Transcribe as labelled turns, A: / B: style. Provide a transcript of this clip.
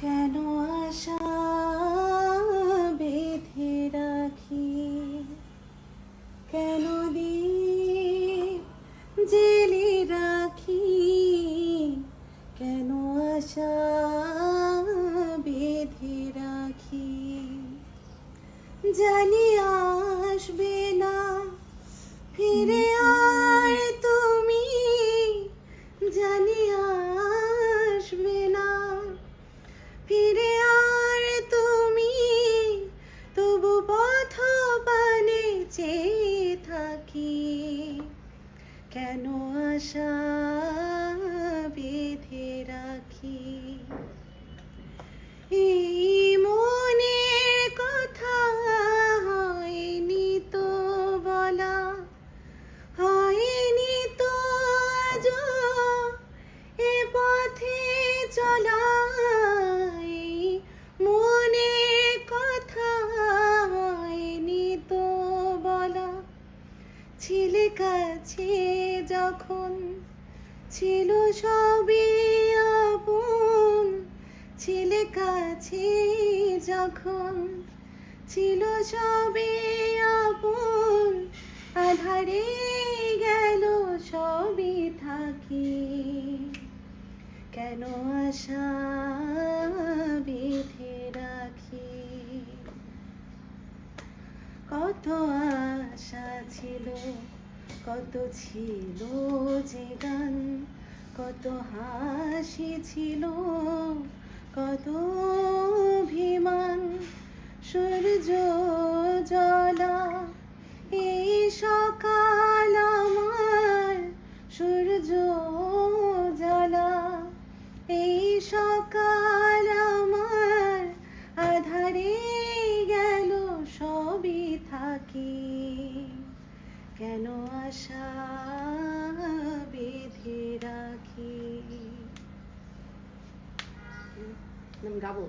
A: কেন আশা বেঁধে রাখি? কেন দ্বীপ জেলে রাখি? কেন আশা বেঁধে রাখি? জানি আসবে কেন আশা ছিলে কাছে যখন ছিল সবই আপন, ছিলে কাছে যখন ছিল সবে আপন, আধারে গেল সবই থাকি। কেন আশা বেঁধে কত আশা ছিল, কত ছিল যে গান, কত হাসি ছিল, কত অভিমান, সূর্য জলা এই সকাল আমার সূর্য জলা এই সকাল থাকি কেন আশা বেঁধে রাখি? গাবো।